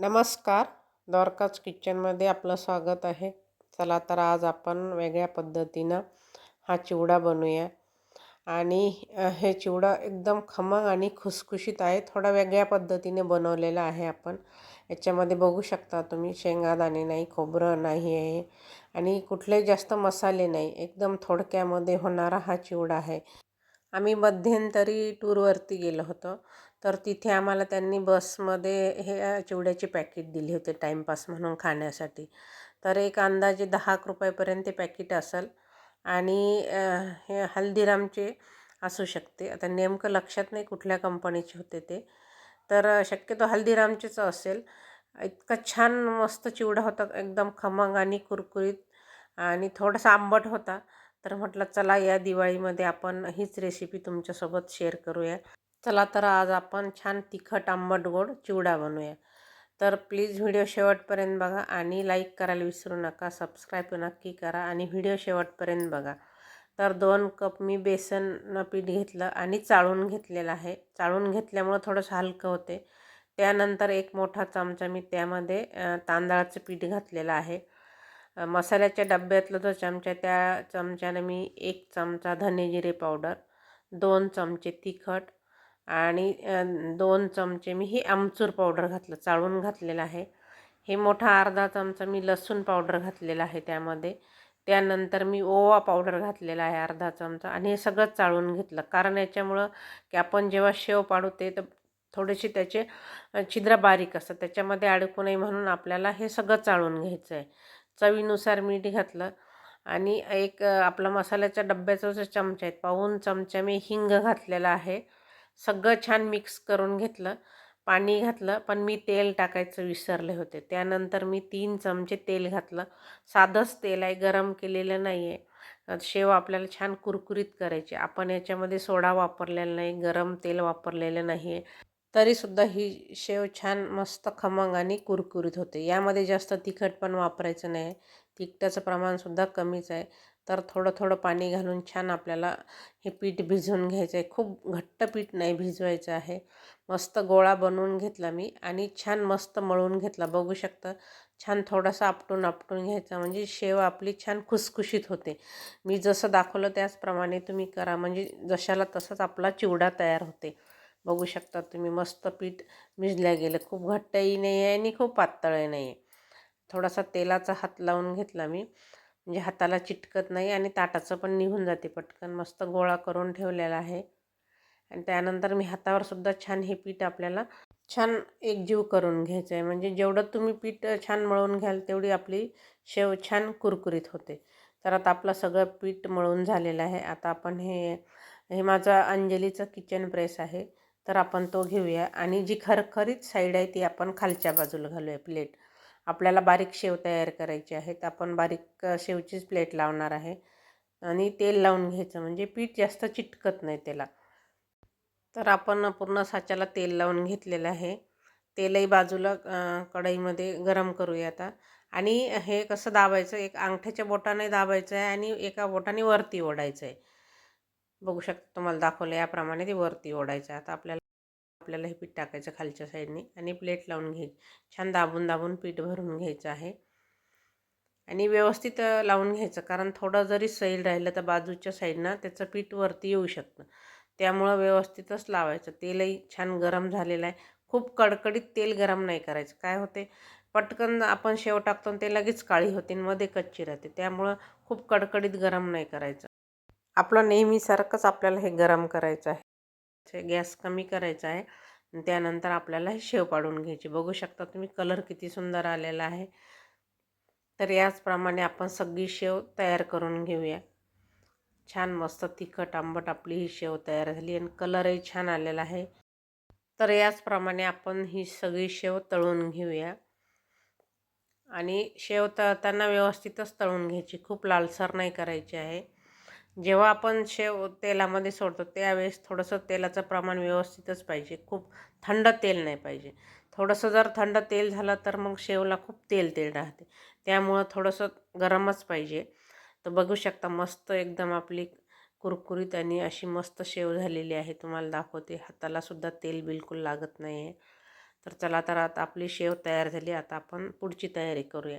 नमस्कार. द्वारकाच किचनमध्ये आपलं स्वागत आहे. चला तर आज आपण वेगळ्या पद्धतीनं हा चिवडा बनवूया. आणि हे चिवडा एकदम खमंग आणि खुसखुशीत आहे. थोडा वेगळ्या पद्धतीने बनवलेला आहे आपण. याच्यामध्ये बघू शकता तुम्ही शेंगादाणे नाही खोबरं नाही आहे. आणि कुठले जास्त मसाले नाही. एकदम थोडक्यामध्ये होणारा हा चिवडा आहे. आम्ही मध्यंतरी टूरवरती गेलो होतो. तर तिथे आम्हाला त्यांनी बसमध्ये हे चिवड्याचे पॅकेट दिले होते टाईमपास म्हणून खाण्यासाठी. तर एक अंदाजे दहा एक रुपयापर्यंत ते पॅकेट असेल. आणि हे हल्दीरामचे असू शकते. आता नेमकं लक्षात नाही कुठल्या कंपनीचे होते ते. तर शक्यतो हल्दीरामचेच असेल. इतका छान मस्त चिवडा होता. एकदम खमंग आणि कुरकुरीत आणि थोडासा आंबट होता. तर म्हटलं चला या दिवाळीमध्ये आपण हीच रेसिपी तुमच्यासोबत शेअर करूया. चला तर आज आपण छान तिखट आंबट गोड चिवडा बनवूया. तर प्लीज व्हिडिओ शेवटपर्यंत बघा आणि लाईक करायला विसरू नका सबस्क्राईब नक्की करा आणि व्हिडिओ शेवटपर्यंत बघा. तर दोन कप मी बेसन पीठ घेतलं आणि चाळून घेतलेलं आहे. चाळून घेतल्यामुळं थोडंसं हलकं होते. त्यानंतर एक मोठा चमचा मी त्यामध्ये तांदळाचं पीठ घातलेलं आहे. मसाल्याच्या डब्यातला जो चमचा त्या चमच्याने मी एक चमचा धने जिरे पावडर दोन चमचे तिखट आणि दोन चमचे मी ही आमचूर पावडर घातलं चाळून घातलेलं आहे. हे मोठा अर्धा चमचा मी लसूण पावडर घातलेला आहे त्यामध्ये. त्यानंतर मी ओवा पावडर घातलेला आहे अर्धा चमचा आणि हे सगळं चाळून घेतलं. कारण याच्यामुळं की आपण जेव्हा शेव पाडू ते तर थोडेसे त्याचे छिद्र बारीक असतात. त्याच्यामध्ये अडकू नये म्हणून आपल्याला हे सगळं चाळून घ्यायचं आहे. चवीनुसार मीठ घातलं आणि एक आपला मसाल्याच्या डब्याचा जो चमचा आहे पाऊन चमचा मी हिंग घातलेला आहे. सगळं छान मिक्स करून घेतलं पाणी घातलं पण मी तेल टाकायचं विसरले होते. त्यानंतर मी तीन चमचे तेल घातलं. साधंच तेल आहे गरम केलेलं नाही आहे शेव आपल्याला छान कुरकुरीत करायची. आपण याच्यामध्ये सोडा वापरलेला नाही गरम तेल वापरलेलं नाही आहे तरीसुद्धा ही शेव छान मस्त खमंग आणि कुरकुरीत होते. यामध्ये जास्त तिखट पण वापरायचं नाही. तिखटाचं प्रमाणसुद्धा कमीच आहे. तर थोडं थोडं पाणी घालून छान आपल्याला हे पीठ भिजवून घ्यायचं आहे खूप घट्ट पीठ नाही भिजवायचं आहे. मस्त गोळा बनवून घेतला मी आणि छान मस्त मळून घेतला. बघू शकता छान थोडासा आपटून आपटून घ्यायचा. म्हणजे शेव आपली छान खुसखुशीत होते. मी जसं दाखवलं त्याचप्रमाणे तुम्ही करा. म्हणजे जशाला तसंच आपला चिवडा तयार होते. बघू शकता तुम्ही मस्त पीठ भिजल्या गेलं. खूप घट्टही नाही आहे आणि खूप पातळही नाही आहे थोडासा तेलाचा हात लावून घेतला मी. म्हणजे हाताला चिटकत नाही आणि ताटाचं पण निघून जाते पटकन. मस्त गोळा करून ठेवलेला आहे. आणि त्यानंतर मी हातावर सुद्धा छान हे पीठ आपल्याला छान एकजीव करून घ्यायचं आहे म्हणजे जेवढं तुम्ही पीठ छान मळून घ्याल तेवढी आपली शेव छान कुरकुरीत होते. तर आता आपलं सगळं पीठ मळून झालेलं आहे. आता आपण हे हे माझं अंजलीचं किचन प्रेस आहे. तर आपण तो घेऊया. आणि जी खरखरीत साईड आहे ती आपण खालच्या बाजूला घालूया प्लेट आपल्याला बारीक शेव तयार करायची आहे तर आपण बारीक शेवचीच प्लेट लावणार आहे. आणि तेल लावून घ्यायचं म्हणजे पीठ जास्त चिटकत नाही त्याला. तर आपण पूर्ण साच्याला तेल लावून घेतलेलं आहे. तेलही बाजूला कढईमध्ये गरम करूया आता. आणि हे कसं दाबायचं एक अंगठ्याच्या बोटाने दाबायचं आहे आणि एका बोटाने वरती ओढायचं आहे. बघू शकता तुम्हाला दाखवलं याप्रमाणे ते वरती ओढायचं आहे. आता आपल्याला आपल्याला हे पीठ टाकायचं खालच्या साईडने आणि प्लेट लावून घ्यायची. छान दाबून दाबून पीठ भरून घ्यायचं आहे. आणि व्यवस्थित लावून घ्यायचं. कारण थोडं जरी सैल राहिलं तर बाजूच्या साईडनं त्याचं पीठ वरती येऊ शकतं. त्यामुळं व्यवस्थितच लावायचं. तेलही छान गरम झालेलं आहे. खूप कडकडीत तेल गरम नाही करायचं. काय होते? पटकन आपण शेव टाकतो आणि ते लगेच काळी होते आणि मध्ये कच्ची राहते. त्यामुळं खूप कडकडीत गरम नाही करायचं. आपलं नेहमीसारखंच आपल्याला हे गरम करायचं आहे. गॅस कमी करायचा आहे. आणि त्यानंतर आपल्याला शेव पाडून घ्यायची. बघू शकता तुम्ही कलर किती सुंदर आलेला आहे. तर याचप्रमाणे आपण सगळी शेव तयार करून घेऊया. छान मस्त तिखट आंबट आपली ही शेव तयार झाली आणि कलरही छान आलेला आहे. तर याचप्रमाणे आपण ही सगळी शेव तळून घेऊया. आणि शेव तळताना व्यवस्थितच तळून घ्यायची. खूप लालसर नाही करायची आहे. जेव्हा आपण शेव तेलामध्ये सोडतो त्यावेळेस थोडंसं तेलाचं प्रमाण व्यवस्थितच पाहिजे. खूप थंड तेल नाही पाहिजे. थोडंसं जर थंड तेल झालं तर मग शेवला खूप तेल तेल राहते. त्यामुळं थोडंसं गरमच पाहिजे. तर बघू शकता मस्त एकदम आपली कुरकुरीत आणि अशी मस्त शेव झालेली आहे. तुम्हाला दाखवते हातालासुद्धा तेल बिलकुल लागत नाही आहे तर चला तर आता आपली शेव तयार झाली. आता आपण पुढची तयारी करूया.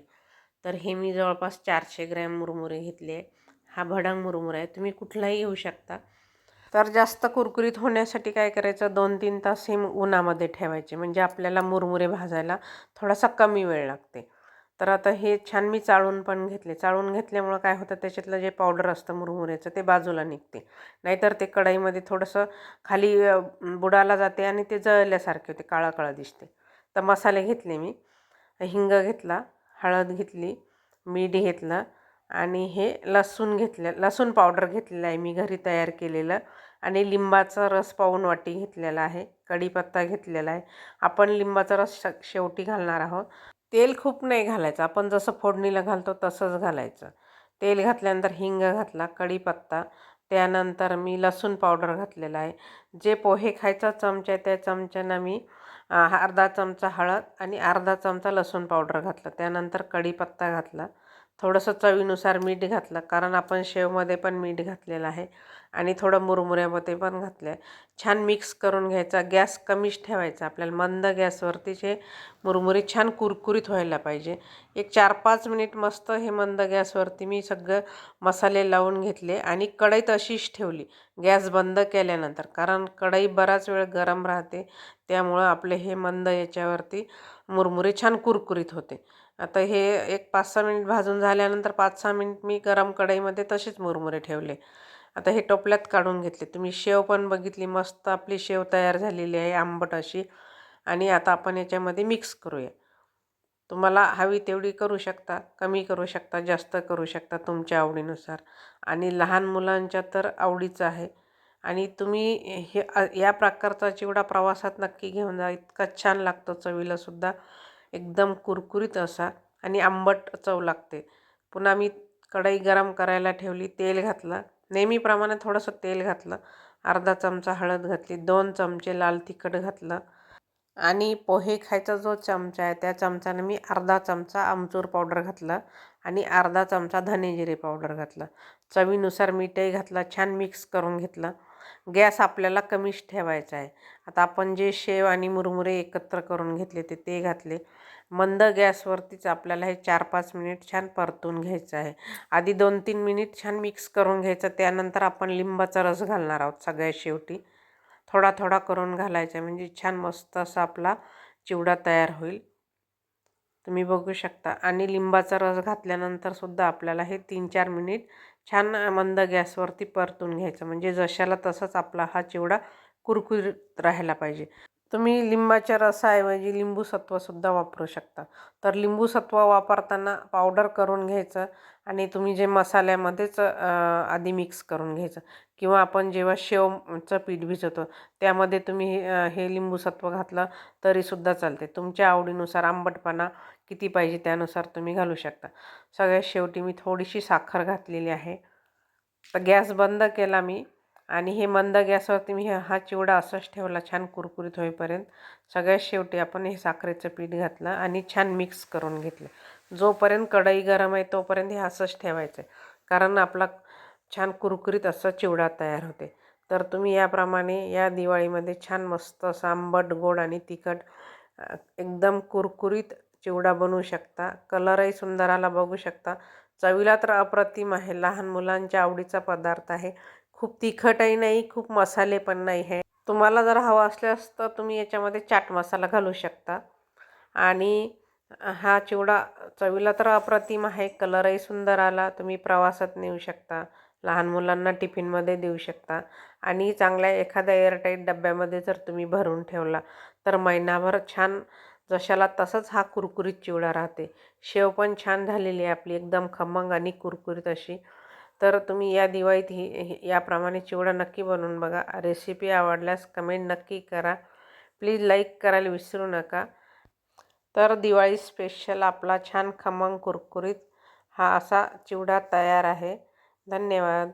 तर हे मी जवळपास चारशे ग्रॅम मुरमुरे घेतले. आहे हा भडंग मुरमुरा आहे. तुम्ही कुठलाही घेऊ शकता. तर जास्त कुरकुरीत होण्यासाठी काय करायचं? दोन तीन तास हे उन्हामध्ये ठेवायचे. म्हणजे आपल्याला मुरमुरे भाजायला थोडासा कमी वेळ लागते. तर आता हे छान मी चाळून पण घेतले. चाळून घेतल्यामुळं काय होतं? त्याच्यातलं जे पावडर असतं मुरमुऱ्याचं ते बाजूला निघते. नाहीतर ते कढईमध्ये थोडंसं खाली बुडाला जाते आणि ते जळल्यासारखे होते. काळा काळा दिसते. तर मसाले घेतले मी. हिंग घेतला हळद घेतली मीठ घेतलं आणि हे लसूण घेतलं लसूण पावडर घेतलेलं आहे मी घरी तयार केलेलं आणि लिंबाचा रस पाऊन वाटी घेतलेला आहे कढीपत्ता घेतलेला आहे. आपण लिंबाचा रस शेवटी घालणार आहोत. तेल खूप नाही घालायचं आपण जसं फोडणीला घालतो तसंच घालायचं. तेल घातल्यानंतर हिंग घातला कढीपत्ता त्यानंतर मी लसूण पावडर घातलेला आहे. जे पोहे खायचा चमचा आहे त्या चमच्यानं मी अर्धा चमचा हळद आणि अर्धा चमचा लसूण पावडर घातला. त्यानंतर कढीपत्ता घातला. थोडंसं चवीनुसार मीठ घातलं कारण आपण शेवमध्ये पण मीठ घातलेलं आहे आणि थोडं मुरमुऱ्यामध्ये पण घातलं आहे छान मिक्स करून घ्यायचा गॅस कमीच ठेवायचा. आपल्याला मंद गॅसवरतीच हे मुरमुरे छान कुरकुरीत व्हायला पाहिजे. एक चार पाच मिनिट मस्त हे मंद गॅसवरती मी सगळं मसाले लावून घेतले आणि कढई तशीच ठेवली गॅस बंद केल्यानंतर. कारण कढई बराच वेळ गरम राहते त्यामुळं आपले हे मंद याच्यावरती मुरमुरे छान कुरकुरीत होते. आता हे एक पाच सहा मिनिट भाजून झाल्यानंतर पाच सहा मिनिट मी गरम कढईमध्ये तसेच मुरमुरे ठेवले. आता हे टोपल्यात काढून घेतले. तुम्ही शेव पण बघितली मस्त आपली शेव तयार झालेली आहे आंबट अशी. आणि आता आपण याच्यामध्ये मिक्स करूया. तुम्हाला हवी तेवढी करू शकता कमी करू शकता जास्त करू शकता तुमच्या आवडीनुसार. आणि लहान मुलांच्या तर आवडीचं आहे. आणि तुम्ही हे या प्रकारचा चिवडा प्रवासात नक्की घेऊन जा इतका छान लागतो चवीलासुद्धा एकदम कुरकुरीत असा आणि आंबट चव लागते. पुन्हा मी कढई गरम करायला ठेवली तेल घातलं. नेहमीप्रमाणे थोडंसं तेल घातलं. अर्धा चमचा हळद घातली दोन चमचे लाल तिखट घातलं. आणि पोहे खायचा जो चमचा आहे त्या चमच्याने मी अर्धा चमचा आमचूर पावडर घातला आणि अर्धा चमचा धने जिरे पावडर घातलं. चवीनुसार मीठही घातलं छान मिक्स करून घेतलं. गॅस आपल्याला कमीच ठेवायचा आहे. आता आपण जे शेव आणि मुरमुरे एकत्र करून घेतले ते ते घातले. मंद गॅसवरतीच आपल्याला हे चार पाच मिनिट छान परतून घ्यायचं आहे. आधी दोन तीन मिनिट छान मिक्स करून घ्यायचं त्यानंतर आपण लिंबाचा रस घालणार आहोत सगळ्या शेवटी. थोडा थोडा करून घालायचा म्हणजे छान मस्त असा आपला चिवडा तयार होईल. तुम्ही बघू शकता. आणि लिंबाचा रस घातल्यानंतर सुद्धा आपल्याला हे तीन चार मिनिट छान मंद गॅसवरती परतून घ्यायचं. म्हणजे जशाला तसंच आपला हा चिवडा कुरकुरीत राहायला पाहिजे. तुम्ही लिंबाच्या रसाऐवजी लिंबू सत्वसुद्धा वापरू शकता. तर लिंबू सत्व वापरताना पावडर करून घ्यायचं आणि तुम्ही जे मसाल्यामध्येच आधी मिक्स करून घ्यायचं. किंवा आपण जेव्हा शेवचं पीठ भिजवतो त्यामध्ये तुम्ही हे लिंबू सत्व घातलं तरीसुद्धा चालते. तुमच्या आवडीनुसार आंबटपणा किती पाहिजे त्यानुसार तुम्ही घालू शकता. सगळ्यात शेवटी मी थोडीशी साखर घातलेली आहे. तर गॅस बंद केला मी. आणि हे मंद गॅसवरती मी हा चिवडा असंच ठेवला छान कुरकुरीत होईपर्यंत. सगळ्यात शेवटी आपण हे साखरेचं पीठ घातलं आणि छान मिक्स करून घेतलं. जोपर्यंत कढई गरम आहे तोपर्यंत हे असंच ठेवायचं आहे कारण आपला छान कुरकुरीत असं चिवडा तयार होते. तर तुम्ही याप्रमाणे या दिवाळीमध्ये छान मस्त असा आंबट गोड आणि तिखट एकदम कुरकुरीत चिवडा बनवू शकता. कलरही सुंदर आला बघू शकता. चवीला तर अप्रतिम आहे. लहान मुलांच्या आवडीचा पदार्थ आहे. खूप तिखटही नाही खूप मसाले पण नाही आहे तुम्हाला जर हवा असल्यास तर तुम्ही याच्यामध्ये चाट मसाला घालू शकता. आणि हा चिवडा चवीला तर अप्रतिम आहे कलरही सुंदर आला तुम्ही प्रवासात नेऊ शकता. लहान मुलांना टिफिनमध्ये देऊ शकता. आणि चांगल्या एखाद्या एअरटाईट डब्यामध्ये जर तुम्ही भरून ठेवला तर महिनाभर छान जशाला तसंच हा कुरकुरीत चिवडा राहते. शेव पण छान झालेली आहे आपली एकदम खमंग आणि कुरकुरीत अशी. तर तुम्ही या दिवाळीत ही याप्रमाणे चिवडा नक्की बनवून बघा. रेसिपी आवडल्यास कमेंट नक्की करा. प्लीज लाईक करायला विसरू नका. तर दिवाळी स्पेशल आपला छान खमंग कुरकुरीत हा असा चिवडा तयार आहे. धन्यवाद.